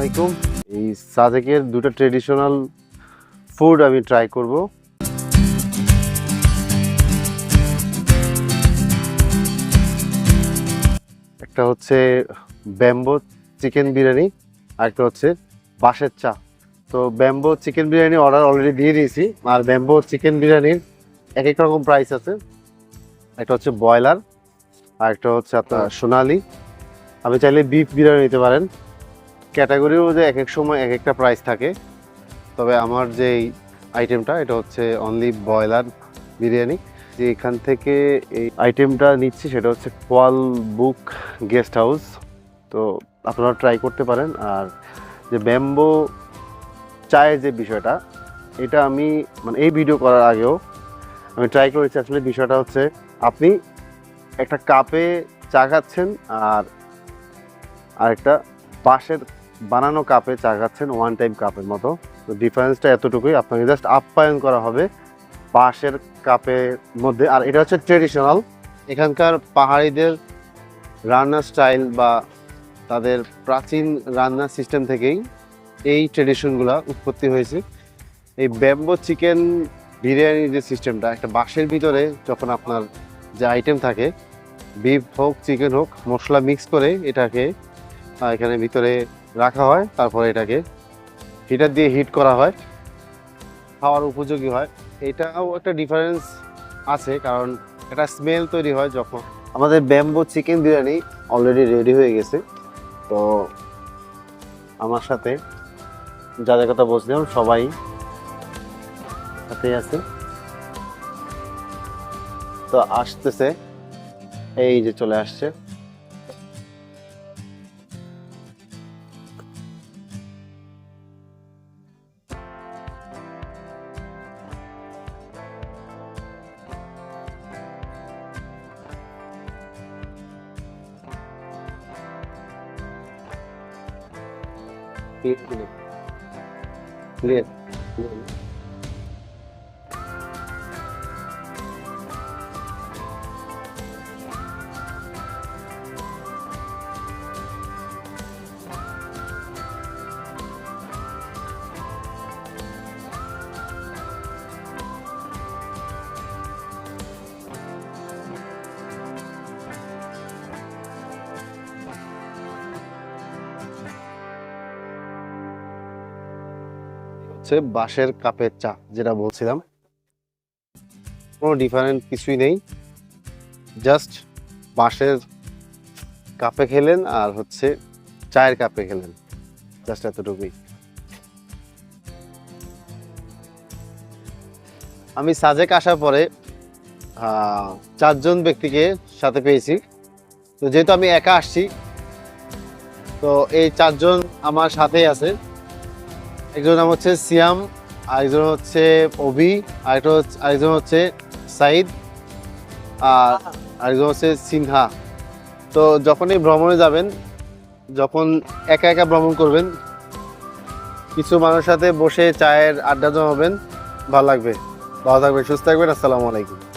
আলাইকুম। এই সাজেকের দুটো ট্রেডিশনাল ফুড আমি ট্রাই করব। একটা হচ্ছে ব্যাম্বো চিকেন বিরিয়ানি আর একটা হচ্ছে বাঁশের চা। তো bamboo chicken biryani order already দিয়ে দিয়েছি, আর ব্যাম্বো চিকেন বিরিয়ানির এক এক রকম প্রাইস আছে। একটা হচ্ছে ব্রয়লার আর একটা হচ্ছে আপনার সোনালি। আপনি চাইলে বিফ বিরিয়ানি নিতে পারেন। ক্যাটাগরিও যে এক এক সময় এক একটা প্রাইস থাকে, তবে আমার যে আইটেমটা এটা হচ্ছে অনলি ব্রয়লার বিরিয়ানি। যে এখান থেকে এই আইটেমটা নিচ্ছি, সেটা হচ্ছে কোয়াল বুক গেস্ট হাউস তো আপনারা ট্রাই করতে পারেন। আর যে ব্যাম্বো চায়ের যে বিষয়টা, এটা আমি মানে এই ভিডিও করার আগেও আমি ট্রাই করেছি। আসলে বিষয়টা হচ্ছে, আপনি একটা কাপে চা খাচ্ছেন আর আরেকটা বাঁশের বানানো কাপে চা খাচ্ছেন ওয়ান টাইম কাপের মতো। তো ডিফারেন্সটা এতটুকুই, আপনাকে জাস্ট আপ্যায়ন করা হবে বাঁশের কাপের মধ্যে। আর এটা হচ্ছে ট্রেডিশনাল এখানকার পাহাড়িদের রান্নার স্টাইল বা তাদের প্রাচীন রান্নার সিস্টেম থেকেই এই ট্রেডিশনগুলো উৎপত্তি হয়েছে। এই ব্যাম্বো চিকেন বিরিয়ানির যে সিস্টেমটা একটা বাঁশের ভিতরে যখন আপনার যে আইটেম থাকে বিফ হোক চিকেন হোক, মশলা মিক্স করে এটাকে এখানে ভিতরে রাখা হয়, তারপরে এটাকে হিটার দিয়ে হিট করা হয়, খাওয়ার উপযোগী হয়। এটাও একটা ডিফারেন্স আছে, কারণ একটা স্মেল তৈরি হয় যখন আমাদের bamboo chicken biryani already ready হয়ে গেছে। তো আমার সাথে যাদের কথা বলছিলাম, সবাই সাথে আছে। তো আসতেছে, এই যে চলে আসছে। 8 मिनट क्लियर হচ্ছে বাঁশের কাপের চা, যেটা বলছিলাম। কোনো ডিফারেন্ট কিছুই নেই। জাস্ট বাঁশের কাপে খেলেন আর হচ্ছে চায়ের কাপে খেলেন। জাস্ট এতটুকুই। আমি সাজেক আসার পরে চারজন ব্যক্তিকে সাথে পেয়েছি। তো যেহেতু আমি একা আসছি, তো এই চারজন আমার সাথেই আছে। একজন নাম হচ্ছে সিয়াম আরেকজন হচ্ছে অভি আরেকটা হচ্ছে আরেকজন হচ্ছে সাইদ আর আরেকজন হচ্ছে সিনহা। তো যখনই ভ্রমণে যাবেন যখন একা একা ভ্রমণ করবেন কিছু মানুষের সাথে বসে চায়ের আড্ডা জমাবেন ভালো লাগবে। ভালো থাকবেন সুস্থ থাকবেন আসসালামু আলাইকুম।